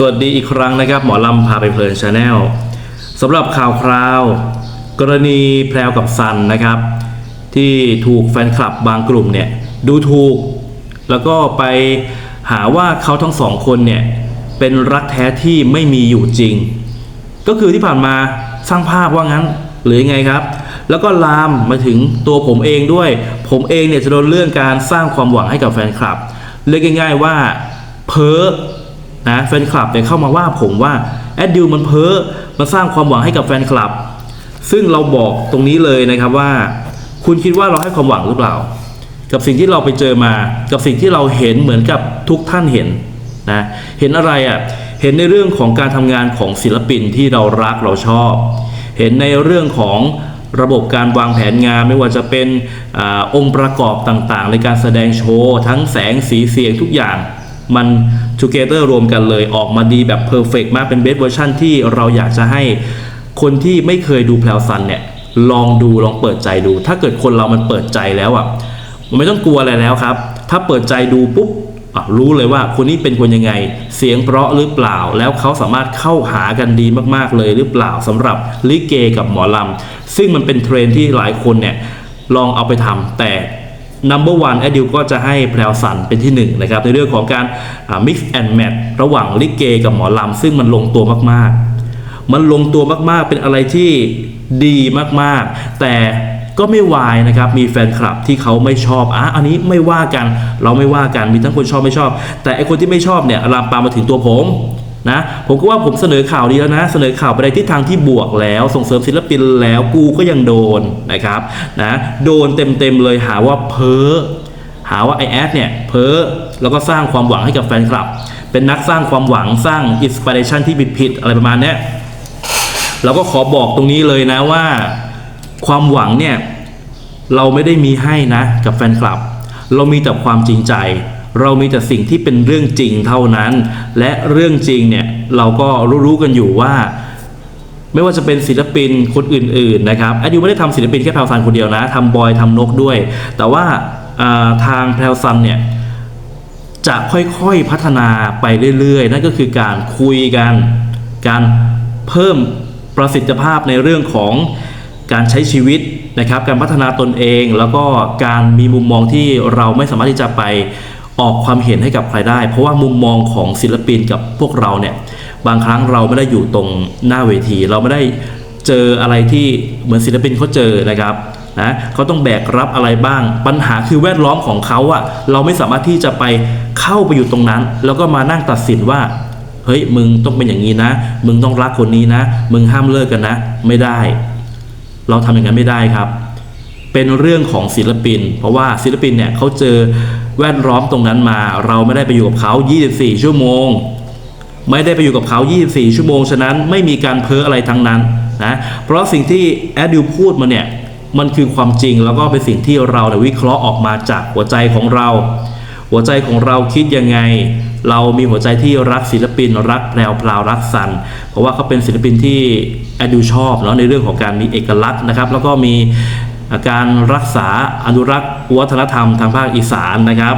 สวัสดีอีกครั้งนะครับ หมอลำพาไปเพลินชาแนลสำหรับข่าวคราว กรณีแพรวกับซันนะครับ ที่ถูกแฟนคลับบางกลุ่มเนี่ยดูถูก แล้วก็ไปหาว่าเขาทั้งสองคนเนี่ยเป็นรักแท้ที่ไม่มีอยู่จริง ก็คือที่ผ่านมาสร้างภาพว่างั้นหรือยังไงครับ แล้วก็ลามมาถึงตัวผมเองด้วย ผมเองเนี่ยจะโดนเรื่องการสร้างความหวังให้กับแฟนคลับเรียกง่าย ๆว่าเพ้อ นะแฟนคลับเนี่ยเข้ามาว่าผมว่าแอดดิวมันเพ้อมาสร้างความหวังให้กับแฟนคลับ ซึ่งเราบอกตรงนี้เลยนะครับว่า คุณคิดว่าเราให้ความหวังหรือเปล่า กับสิ่งที่เราไปเจอมากับสิ่งที่เราเห็นเหมือนกับทุกท่านเห็นนะเห็นอะไรอะ่ะเห็นในเรื่องของการทำงานของศิลปินที่เรารักเราชอบ เห็นในเรื่องของระบบการวางแผนงานไม่ว่าจะเป็นอองค์ประกอบต่างๆ ในการแสดงโชว์ ทั้งแสงสีเสียงทุกอย่าง มัน together รวมกันเลยออกมาดีแบบ perfect มากเป็นเบสเวอร์ชันที่เราอยากจะให้คนที่ไม่เคยดูแพลวซันเนี่ยลองดูลองเปิดใจดู ถ้าเกิดคนเรามันเปิดใจแล้วอะไม่ต้องกลัวอะไรแล้วครับ ถ้าเปิดใจดูปุ๊บรู้เลยว่าคนนี้เป็นคนยังไง เสียงเพราะหรือเปล่า แล้วเขาสามารถเข้าหากันดีมากๆเลยหรือเปล่าสำหรับลิเกกับหมอลำซึ่งมันเป็นเทรนที่หลายคนเนี่ยลองเอาไปทำแต่ number one แอดิวก็จะให้แพรวสันเป็นที่หนึ่งนะครับในเรื่องของการ mix and match ระหว่างลิเกกับหมอลำซึ่งมันลงตัวมากๆ มันลงตัวมากๆ เป็นอะไรที่ดีมากๆ แต่ก็ไม่วายนะครับมีแฟนคลับที่เขาไม่ชอบอะอันนี้ไม่ว่ากันเราไม่ว่ากันมีทั้งคนชอบไม่ชอบ แต่ไอคนที่ไม่ชอบเนี่ยลามปามมาถึงตัวผม นะผมก็ว่าผมเสนอข่าวดีแล้วนะ เสนอข่าวไปในทิศทางที่บวกแล้วส่งเสริมศิลปินแล้วกูก็ยังโดนนะครับนะโดนเต็มๆเลยหาว่าเพ้อหาว่าไอแอดเนี่ยเพ้อแล้วก็สร้างความหวังให้กับแฟนคลับ เป็นนักสร้างความหวังสร้างอินสปิเรชันที่ผิดๆอะไรประมาณนี้เราก็ขอบอกตรงนี้เลยนะว่า ความหวังเนี่ยเราไม่ได้มีให้นะกับแฟนคลับ เรามีแต่ความจริงใจ เรามีแต่สิ่งที่เป็นเรื่องจริงเท่านั้น และเรื่องจริงเนี่ยเราก็รู้ๆกันอยู่ว่า ไม่ว่าจะเป็นศิลปินคนอื่นๆนะครับแอดยูไม่ได้ทำศิลปินแค่แพลวซันคนเดียวนะทำบอยทำนกด้วย แต่ว่าาทางแพลวซันเนี่ยจะค่อยๆพัฒนาไปเรื่อยๆ นั่นก็คือการคุยกัน การเพิ่มประสิทธิภาพในเรื่องของการใช้ชีวิตนะครับ การพัฒนาตนเอง แล้วก็การมีมุมมองที่เราไม่สามารถที่จะไป ออกความเห็นให้กับใครได้ เพราะว่ามุมมองของศิลปินกับพวกเราเนี่ยบางครั้งเราไม่ได้อยู่ตรงหน้าเวที เราไม่ได้เจออะไรที่เหมือนศิลปินเขาเจอนะครับนะเขาต้องแบกรับอะไรบ้าง ปัญหาคือแวดล้อมของเขาอะเราไม่สามารถที่จะไปเข้าไปอยู่ตรงนั้น แล้วก็มานั่งตัดสินว่าเฮ้ยมึงต้องเป็นอย่างนี้นะ มึงต้องรักคนนี้นะ มึงห้ามเลิกกันนะ ไม่ได้ เราทำอย่างนั้นไม่ได้ครับ เป็นเรื่องของศิลปิน เพราะว่าศิลปินเนี่ยเขาเจอ แวดล้อมตรงนั้นมา เราไม่ได้ไปอยู่กับเขา 24 ชั่วโมง ไม่ได้ไปอยู่กับเขา 24 ชั่วโมง ฉะนั้นไม่มีการเพ้ออะไรทั้งนั้นนะ เพราะสิ่งที่แอดดิวพูดมาเนี่ย มันคือความจริงแล้วก็เป็นสิ่งที่เราเนี่ยวิเคราะห์ออกมาจากหัวใจของเรา หัวใจของเราคิดยังไง เรามีหัวใจที่รักศิลปิน รักแพรวพราวรักสัน เพราะว่าเขาเป็นศิลปินที่แอดดิวชอบเนาะในเรื่องของการมีเอกลักษณ์นะครับ แล้วก็มี การรักษาอนุรักษ์วัฒนธรรมทางภาคอีสานนะครับ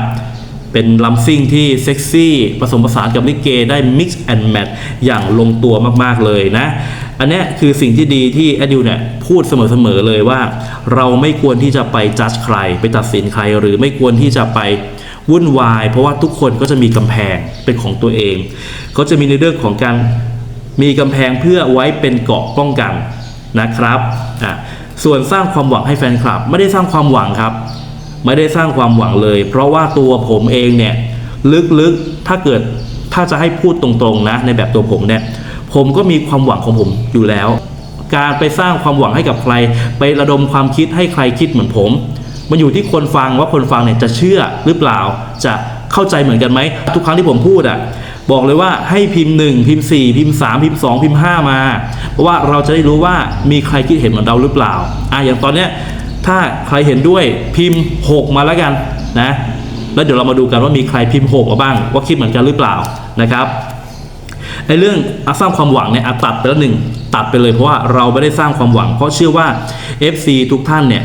เป็นลำซิ่งที่เซ็กซี่ผสมผสานกับลิเกได้ mix and match อย่างลงตัวมาก ๆ เลยนะ อันนี้คือสิ่งที่ดีที่แอดิวเนี่ยพูดเสมอ ๆ เลยว่า เราไม่ควรที่จะไปจัดใคร ไปตัดสินใคร หรือไม่ควรที่จะไปวุ่นวาย เพราะว่าทุกคนก็จะมีกำแพงเป็นของตัวเอง เขาจะมีในเรื่องของการมีกำแพงเพื่อไว้เป็นเกราะป้องกันนะครับอะ ส่วนสร้างความหวังให้แฟนคลับ ไม่ได้สร้างความหวังครับ ไม่ได้สร้างความหวังเลย เพราะว่าตัวผมเองเนี่ยลึกๆถ้าเกิดถ้าจะให้พูดตรงๆนะในแบบตัวผมเนี่ยผมก็มีความหวังของผมอยู่แล้ว การไปสร้างความหวังให้กับใคร ไประดมความคิดให้ใครคิดเหมือนผม มันอยู่ที่คนฟังว่าคนฟังเนี่ยจะเชื่อหรือเปล่าจะเข้าใจเหมือนกันไหมทุกครั้งที่ผมพูดอะ บอกเลยว่าให้พิมพ์ 1 พิมพ์ 4 พิมพ์ 3 พิมพ์ 2 พิมพ์ 5 มา เพราะว่าเราจะได้รู้ว่ามีใครคิดเห็นเหมือนเราหรือเปล่าอะอย่างตอนเนี้ยถ้าใครเห็นด้วยพิมพ์ 6 มาแล้วกันนะแล้วเดี๋ยวเรามาดูกันว่ามีใครพิมพ์ 6 มาบ้าง ว่าคิดเหมือนกันหรือเปล่านะครับ ไอ้เรื่องอสร้างความหวังเนี่ยตัดไปแล้วหนึ่งตัดไปเลยเพราะว่าเราไม่ได้สร้างความหวัง เพราะเชื่อว่า FC ทุกท่านเนี่ย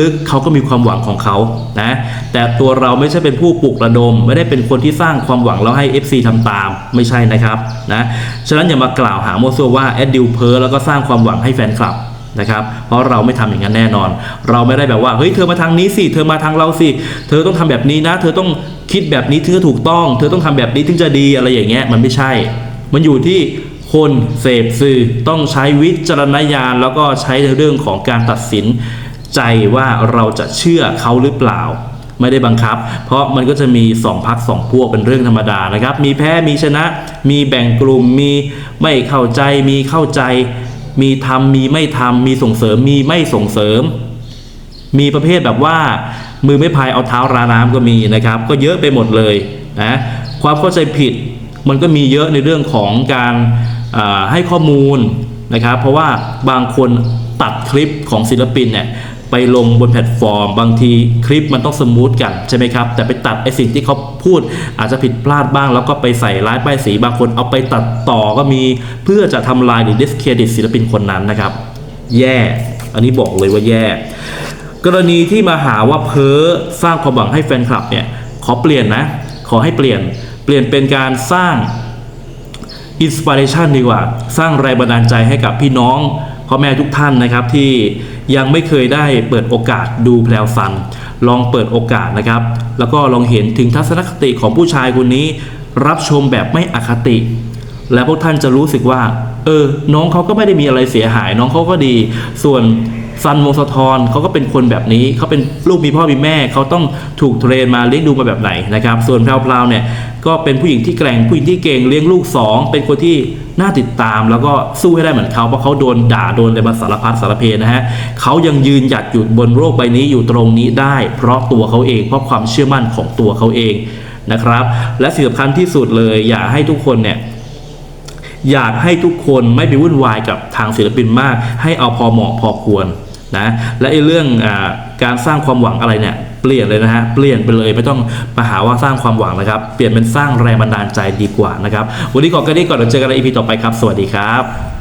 ลึกๆเขาก็มีความหวังของเขานะแต่ตัวเราไม่ใช่เป็นผู้ปลุกระดม ไม่ได้เป็นคนที่สร้างความหวังแล้วให้ FC ทำตามไม่ใช่นะครับนะฉะนั้นอย่ามากล่าวหาโมซัวว่าแอดดิวเพอแล้วก็สร้างความหวังให้แฟนคลับนะครับเพราะเราไม่ทำอย่างนั้นแน่นอน เราไม่ได้แบบว่าเฮ้ยเธอมาทางนี้สิเธอมาทางเราสิเธอต้องทำแบบนี้นะ เธอต้องคิดแบบนี้ถึงจะถูกต้อง เธอต้องทำแบบนี้ถึงจะดีอะไรอย่างเงี้ยมันไม่ใช่ มันอยู่ที่คนเสพสื่อต้องใช้วิจารณญาณแล้วก็ใช้ในเรื่องของการตัดสินใจว่าเราจะเชื่อเขาหรือเปล่า ไม่ได้บังคับ เพราะมันก็จะมี2พักสองพวกเป็นเรื่องธรรมดานะครับ มีแพ้มีชนะ มีแบ่งกลุ่มมีไม่เข้าใจ มีเข้าใจ มีทำมีไม่ทำมีส่งเสริมมีไม่ส่งเสริม มีประเภทแบบว่า มือไม่พายเอาเท้าราน้ำก็มีนะครับ ก็เยอะไปหมดเลยนะความเข้าใจผิด มันก็มีเยอะในเรื่องของการให้ข้อมูลนะครับ เพราะว่าบางคนตัดคลิปของศิลปินเนี่ยไปลงบนแพลตฟอร์ม บางทีคลิปมันต้องสมูทกันใช่ไหมครับ แต่ไปตัดไอสิ่งที่เขาพูดอาจจะผิดพลาดบ้าง แล้วก็ไปใส่ร้ายป้ายสีบางคนเอาไปตัดต่อก็มีเพื่อจะทำลายหรือ discredit ศิลปินคนนั้นนะครับ แย่ อันนี้บอกเลยว่าแย่ กรณีที่มาหาว่าเพ้อสร้างความหวังให้แฟนคลับเนี่ยขอเปลี่ยนนะ ขอให้เปลี่ยน ปลี่ยนเป็นการสร้างอินสปิเรชันดีกว่า สร้างแรงบันดาลใจให้กับพี่น้องพ่อแม่ทุกท่านนะครับที่ยังไม่เคยได้เปิดโอกาสดูแพลวซันลองเปิดโอกาสนะครับ แล้วก็ลองเห็นถึงทัศนคติของผู้ชายคนนี้ รับชมแบบไม่อคติ และพวกท่านจะรู้สึกว่า เออ น้องเขาก็ไม่ได้มีอะไรเสียหาย น้องเขาก็ดี ส่วนซันวงศธรเขาก็เป็นคนแบบนี้เขาเป็นลูกมีพ่อมีแม่เขาต้องถูกเทรนมาเลี้ยงดูมาแบบไหนนะครับ ส่วนแพรวๆเนี่ย ก็เป็นผู้หญิงที่แกร่งผู้หญิงที่เก่งเลี้ยงลูกสองเป็นคนที่น่าติดตาม แล้วก็สู้ให้ได้เหมือนเขาเพราะเขาโดนด่าโดนอะไรมาสารพัดสารเพนะฮะเขายังยืนหยัดอยู่บนโลกใบนี้อยู่ตรงนี้ได้ เพราะตัวเขาเองเพราะความเชื่อมั่นของตัวเขาเองนะครับ และสิ่งสำคัญที่สุดเลย อยากให้ทุกคนเนี่ยอยากให้ทุกคนไม่ไปวุ่นวายกับทางศิลปินมาก ให้เอาพอเหมาะพอควรนะและไอ้เรื่องอการสร้างความหวังอะไรเนี่ย ลี่ยนเลยนะฮะเปลี่ยนไปเลยไม่ต้องมาหาว่าสร้างความหวังนะครับ เปลี่ยนเป็นสร้างแรงบันดาลใจดีกว่านะครับ วันนี้ขอกันนี้ก่อนเดี๋ยวเจอกันในอีพีต่อไปครับ สวัสดีครับ